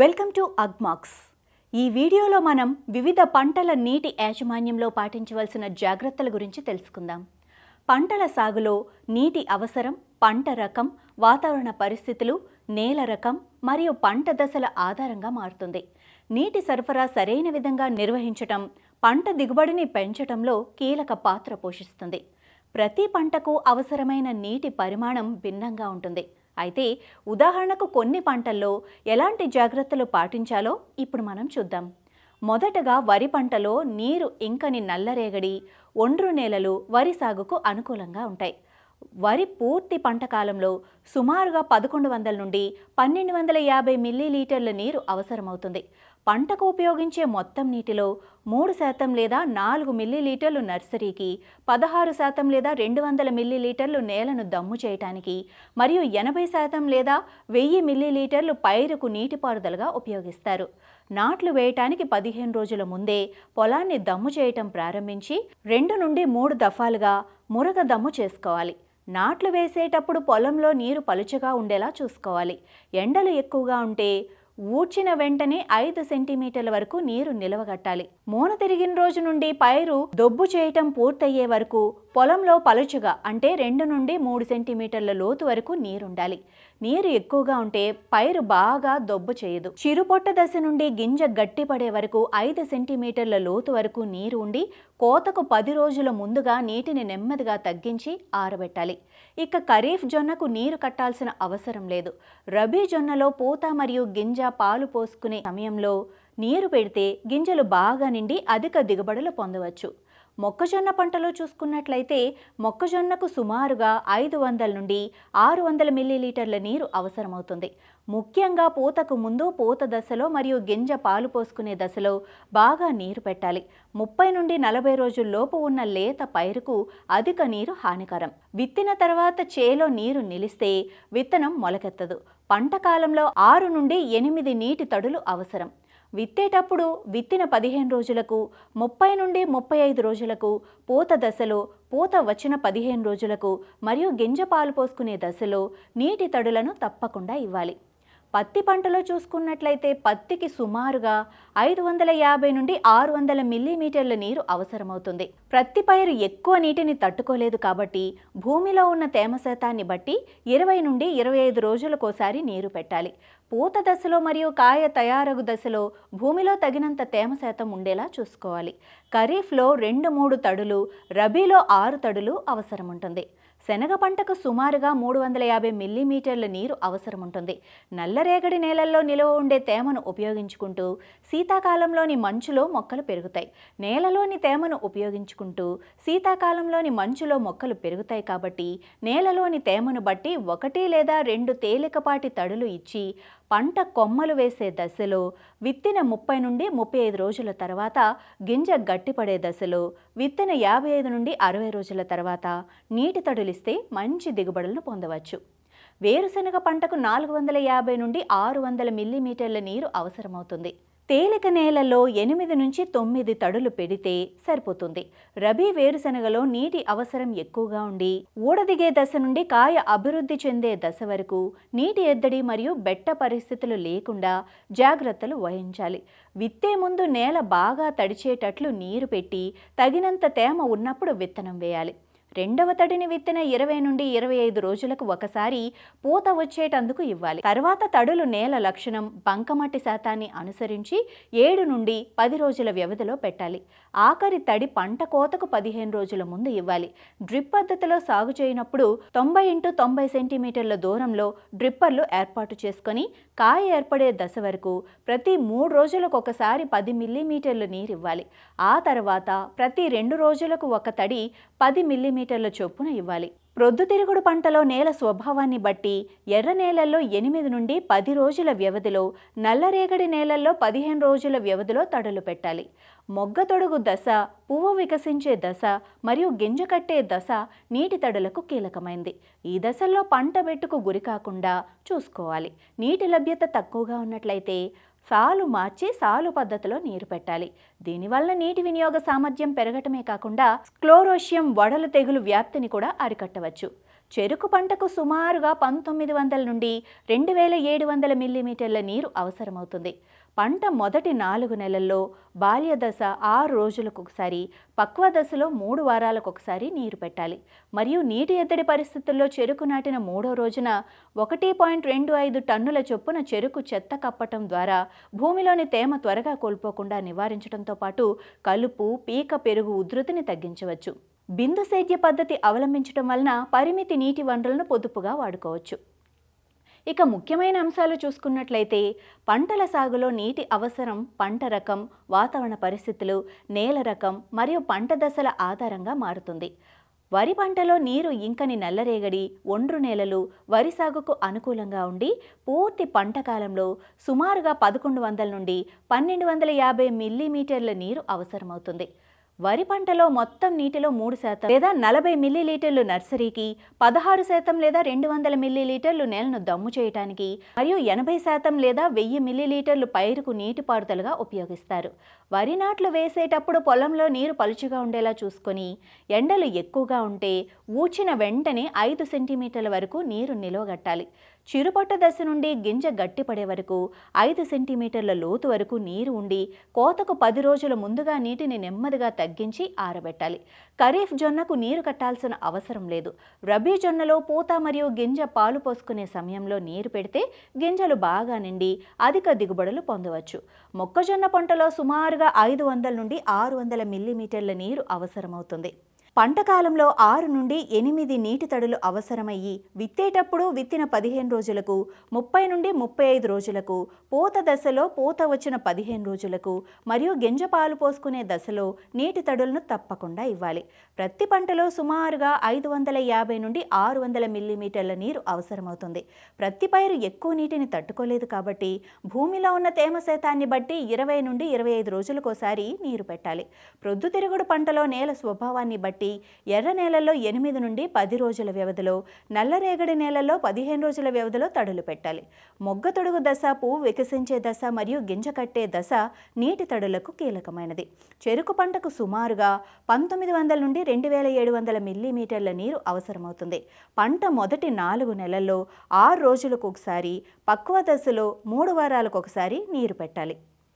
Welcome to Agmax. ఈ వీడియోలో మనం వివిధ పంటల నీటి యాజమాన్యంలో పాటించవలసిన జాగ్రత్తల గురించి తెలుసుకుందాం. పంటల సాగులో నీటి అవసరం పంట రకం వాతావరణ పరిస్థితులు నేల రకం మరియు పంట దశల ఆధారంగా మారుతుంది. నీటి సరఫరా సరైన విధంగా నిర్వహించటం పంట దిగుబడిని పెంచటంలో కీలక పాత్ర పోషిస్తుంది. ప్రతి పంటకు అవసరమైన నీటి పరిమాణం భిన్నంగా ఉంటుంది. అయితే ఉదాహరణకు కొన్ని పంటల్లో ఎలాంటి జాగ్రత్తలు పాటించాలో ఇప్పుడు మనం చూద్దాం. మొదటగా వరి పంటలో నీరు ఇంకని నల్లరేగడి ఒండ్రు నేలలు వరి సాగుకు అనుకూలంగా ఉంటాయి. వరి పూర్తి పంట కాలంలో సుమారుగా పదకొండు వందల నుండి పన్నెండు వందల యాభై మిల్లీలీటర్ల నీరు అవసరమవుతుంది. పంటకు ఉపయోగించే మొత్తం నీటిలో మూడు శాతం లేదా నాలుగు మిల్లీలీటర్లు నర్సరీకి పదహారు శాతం లేదా రెండు వందల మిల్లీలీటర్లు నేలను దమ్ము చేయటానికి మరియు ఎనభై శాతం లేదా వెయ్యి మిల్లీలీటర్లు పైరుకు నీటిపారుదలగా ఉపయోగిస్తారు. నాట్లు వేయటానికి పదిహేను రోజుల ముందే పొలాన్ని దమ్ము చేయటం ప్రారంభించి రెండు నుండి మూడు దఫాలుగా మురగ దమ్ము చేసుకోవాలి. నాట్లు వేసేటప్పుడు పొలంలో నీరు పలుచగా ఉండేలా చూసుకోవాలి. ఎండలు ఎక్కువగా ఉంటే ఊడ్చిన వెంటనే ఐదు సెంటీమీటర్ల వరకు నీరు నిలవగట్టాలి. మూన తిరిగిన రోజు నుండి పైరు దొబ్బు చేయటం పూర్తయ్యే వరకు పొలంలో పలుచగా అంటే రెండు నుండి మూడు సెంటీమీటర్ల లోతు వరకు నీరుండాలి. నీరు ఎక్కువగా ఉంటే పైరు బాగా దొబ్బు చేయదు. చిరుపొట్ట దశ నుండి గింజ గట్టిపడే వరకు ఐదు సెంటీమీటర్ల లోతు వరకు నీరు ఉండి కోతకు పది రోజుల ముందుగా నీటిని నెమ్మదిగా తగ్గించి ఆరబెట్టాలి. ఇక ఖరీఫ్ జొన్నకు నీరు కట్టాల్సిన అవసరం లేదు. రబీ జొన్నలో పూత మరియు గింజ పాలు పోసుకునే సమయంలో నీరు పెడితే గింజలు బాగా నిండి అధిక దిగుబడులు పొందవచ్చు. మొక్కజొన్న పంటలో చూసుకున్నట్లయితే మొక్కజొన్నకు సుమారుగా ఐదు వందల నుండి ఆరు వందల మిల్లీలీటర్ల నీరు అవసరమవుతుంది. ముఖ్యంగా పూతకు ముందు పూత దశలో మరియు గింజ పాలు పోసుకునే దశలో బాగా నీరు పెట్టాలి. ముప్పై నుండి నలభై రోజుల్లోపు ఉన్న లేత పైరుకు అధిక నీరు హానికరం. విత్తిన తర్వాత చేలో నీరు నిలిస్తే విత్తనం మొలకెత్తదు. పంట కాలంలో ఆరు నుండి ఎనిమిది నీటి తడులు అవసరం. విత్తేటప్పుడు విత్తిన పదిహేను రోజులకు ముప్పై నుండి ముప్పై ఐదు రోజులకు పూత దశలో పూత వచ్చిన పదిహేను రోజులకు మరియు గింజ పాలు పోసుకునే దశలో నీటి తడులను తప్పకుండా ఇవ్వాలి. పత్తి పంటలో చూసుకున్నట్లయితే పత్తికి సుమారుగా ఐదు వందల యాభై నుండి ఆరు వందల మిల్లీమీటర్ల నీరు అవసరమవుతుంది. ప్రత్తి పైరు ఎక్కువ నీటిని తట్టుకోలేదు కాబట్టి భూమిలో ఉన్న తేమ శాతాన్ని బట్టి ఇరవై నుండి ఇరవై ఐదు రోజులకోసారి నీరు పెట్టాలి. పూత దశలో మరియు కాయ తయారగు దశలో భూమిలో తగినంత తేమ శాతం ఉండేలా చూసుకోవాలి. ఖరీఫ్లో రెండు మూడు తడులు రబీలో ఆరు తడులు అవసరం ఉంటుంది శనగ పంటకు సుమారుగా మూడు వందల యాభై మిల్లీమీటర్ల నీరు అవసరం ఉంటుంది నల్లరేగడి నేలల్లో నిలువ ఉండే తేమను ఉపయోగించుకుంటూ శీతాకాలంలోని మంచులో మొక్కలు పెరుగుతాయి. నేలలోని తేమను ఉపయోగించుకుంటూ శీతాకాలంలోని మంచులో మొక్కలు పెరుగుతాయి కాబట్టి నేలలోని తేమను బట్టి ఒకటి లేదా రెండు తేలికపాటి తడులు ఇచ్చి పంట కొమ్మలు వేసే దశలో విత్తిన ముప్పై నుండి ముప్పై ఐదు రోజుల తర్వాత గింజ గట్టిపడే దశలో విత్తిన యాభై ఐదు నుండి అరవై రోజుల తర్వాత నీటి తడులిస్తే మంచి దిగుబడులను పొందవచ్చు. వేరుశనగ పంటకు నాలుగు వందల యాభై నుండి ఆరు వందల మిల్లీమీటర్ల నీరు అవసరమవుతుంది. తేలిక నేలలో ఎనిమిది నుంచి తొమ్మిది తడులు పెడితే సరిపోతుంది. రబీ వేరుశనగలో నీటి అవసరం ఎక్కువగా ఉండి ఊడదిగే దశ నుండి కాయ అభివృద్ధి చెందే దశ వరకు నీటి ఎద్దడి మరియు బెట్ట పరిస్థితులు లేకుండా జాగ్రత్తలు వహించాలి. విత్తే ముందు నేల బాగా తడిచేటట్లు నీరు పెట్టి తగినంత తేమ ఉన్నప్పుడు విత్తనం వేయాలి. రెండవ తడిని విత్తిన ఇరవై నుండి ఇరవై ఐదు రోజులకు ఒకసారి పూత వచ్చేటందుకు ఇవ్వాలి. తర్వాత తడులు నేల లక్షణం బంకమట్టి శాతాన్ని అనుసరించి ఏడు నుండి పది రోజుల వ్యవధిలో పెట్టాలి. ఆఖరి తడి పంట కోతకు పదిహేను రోజుల ముందు ఇవ్వాలి. డ్రిప్ పద్ధతిలో సాగు చేయనప్పుడు తొంభై ఇంటూ తొంభై సెంటీమీటర్ల దూరంలో డ్రిప్పర్లు ఏర్పాటు చేసుకొని కాయ ఏర్పడే దశ వరకు ప్రతి మూడు రోజులకు ఒకసారి పది మిల్లీమీటర్ల నీరు ఇవ్వాలి. ఆ తర్వాత ప్రతి రెండు రోజులకు ఒక తడి పది మిల్లీమీటర్ సెంటీమీటర్ల చొప్పున ఇవ్వాలి. ప్రొద్దుతిరుగుడు పంటలో నేల స్వభావాన్ని బట్టి ఎర్ర నేలల్లో ఎనిమిది నుండి పది రోజుల వ్యవధిలో నల్లరేగడి నేలల్లో పదిహేను రోజుల వ్యవధిలో తడులు పెట్టాలి. మొగ్గ తొడుగు దశ పువ్వు వికసించే దశ మరియు గింజ కట్టే దశ నీటి తడులకు కీలకమైంది. ఈ దశల్లో పంట బెట్టుకు గురి కాకుండా చూసుకోవాలి. నీటి లభ్యత తక్కువగా ఉన్నట్లయితే సాలు మార్చి సాలు పద్ధతిలో నీరు పెట్టాలి. దీనివల్ల నీటి వినియోగ సామర్థ్యం పెరగటమే కాకుండా క్లోరోషియం వడలు తెగులు వ్యాప్తిని కూడా అరికట్టవచ్చు. చెరుకు పంటకు సుమారుగా పంతొమ్మిది వందల నుండి రెండు వేల ఏడు వందల మిల్లీమీటర్ల నీరు అవసరమవుతుంది. పంట మొదటి నాలుగు నెలల్లో బాల్య దశ ఆరు రోజులకు ఒకసారి పక్వ దశలో మూడు వారాలకు ఒకసారి నీరు పెట్టాలి. మరియు నీటి ఎద్దడి పరిస్థితుల్లో చెరుకు నాటిన మూడో రోజున ఒకటి పాయింట్ రెండు ఐదు టన్నుల చొప్పున చెరుకు చెత్త కప్పటం ద్వారా భూమిలోని తేమ త్వరగా కోల్పోకుండా నివారించడంతో పాటు కలుపు పీక పెరుగు ఉధృతిని తగ్గించవచ్చు. బిందు సేద్య పద్ధతి అవలంబించడం వలన పరిమితి నీటి వనరులను పొదుపుగా వాడుకోవచ్చు. ఇక ముఖ్యమైన అంశాలు చూసుకున్నట్లయితే పంటల సాగులో నీటి అవసరం పంట రకం వాతావరణ పరిస్థితులు నేల రకం మరియు పంట దశల ఆధారంగా మారుతుంది. వరి పంటలో నీరు ఇంకని నల్లరేగడి ఒండ్రు నేలలు వరి సాగుకు అనుకూలంగా ఉండి పూర్తి పంట కాలంలో సుమారుగా పదకొండు వందల నుండి పన్నెండు వందల యాభై మిల్లీమీటర్ల నీరు అవసరమవుతుంది. వరి పంటలో మొత్తం నీటిలో మూడు శాతం లేదా నలభై మిల్లీలీటర్లు నర్సరీకి పదహారు శాతం లేదా రెండు వందల మిల్లీలీటర్లు నేలను దమ్ము చేయటానికి మరియు ఎనభై శాతం లేదా వెయ్యి మిల్లీలీటర్లు పైరుకు నీటిపారుదలగా ఉపయోగిస్తారు. వరి నాట్లు వేసేటప్పుడు పొలంలో నీరు పలుచుగా ఉండేలా చూసుకొని ఎండలు ఎక్కువగా ఉంటే ఊచిన వెంటనే ఐదు సెంటీమీటర్ల వరకు నీరు నిలవగట్టాలి. చిరుపట్ట దశ నుండి గింజ గట్టిపడే వరకు ఐదు సెంటీమీటర్ల లోతు వరకు నీరు ఉండి కోతకు పది రోజుల ముందుగా నీటిని నెమ్మదిగా తగ్గించి ఆరబెట్టాలి. ఖరీఫ్ జొన్నకు నీరు కట్టాల్సిన అవసరం లేదు. రబీ జొన్నలో పూత మరియు గింజ పాలు పోసుకునే సమయంలో నీరు పెడితే గింజలు బాగా నిండి అధిక దిగుబడులు పొందవచ్చు. మొక్కజొన్న పంటలో సుమారుగా ఐదు వందల నుండి ఆరు వందల మిల్లీమీటర్ల నీరు అవసరమవుతుంది. పంట కాలంలో ఆరు నుండి ఎనిమిది నీటి తడులు అవసరమయ్యి విత్తేటప్పుడు విత్తిన పదిహేను రోజులకు ముప్పై నుండి ముప్పై ఐదు రోజులకు పూత దశలో పూత వచ్చిన పదిహేను రోజులకు మరియు గింజ పాలు పోసుకునే దశలో నీటి తడులను తప్పకుండా ఇవ్వాలి. ప్రతి పంటలో సుమారుగా ఐదు వందల యాభై నుండి ఆరు వందల మిల్లీమీటర్ల నీరు అవసరమవుతుంది. ప్రతి పైరు ఎక్కువ నీటిని తట్టుకోలేదు కాబట్టి భూమిలో ఉన్న తేమ శాతాన్ని బట్టి ఇరవై నుండి ఇరవై ఐదు రోజులకోసారి నీరు పెట్టాలి. ప్రొద్దుతిరుగుడు పంటలో నేల స్వభావాన్ని బట్టి బట్టి ఎర్ర నేలల్లో ఎనిమిది నుండి పది రోజుల వ్యవధిలో నల్లరేగడి నేలల్లో పదిహేను రోజుల వ్యవధిలో తడులు పెట్టాలి. మొగ్గ తొడుగు దశ పువ్వు వికసించే దశ మరియు గింజ కట్టే దశ నీటి తడులకు కీలకమైనది. చెరుకు పంటకు సుమారుగా పంతొమ్మిది వందల నుండి రెండు వేల ఏడు వందల మిల్లీమీటర్ల నీరు అవసరమవుతుంది. పంట మొదటి నాలుగు నెలల్లో ఆరు రోజులకు ఒకసారి పక్వ దశలో మూడు వారాలకు ఒకసారి నీరు పెట్టాలి.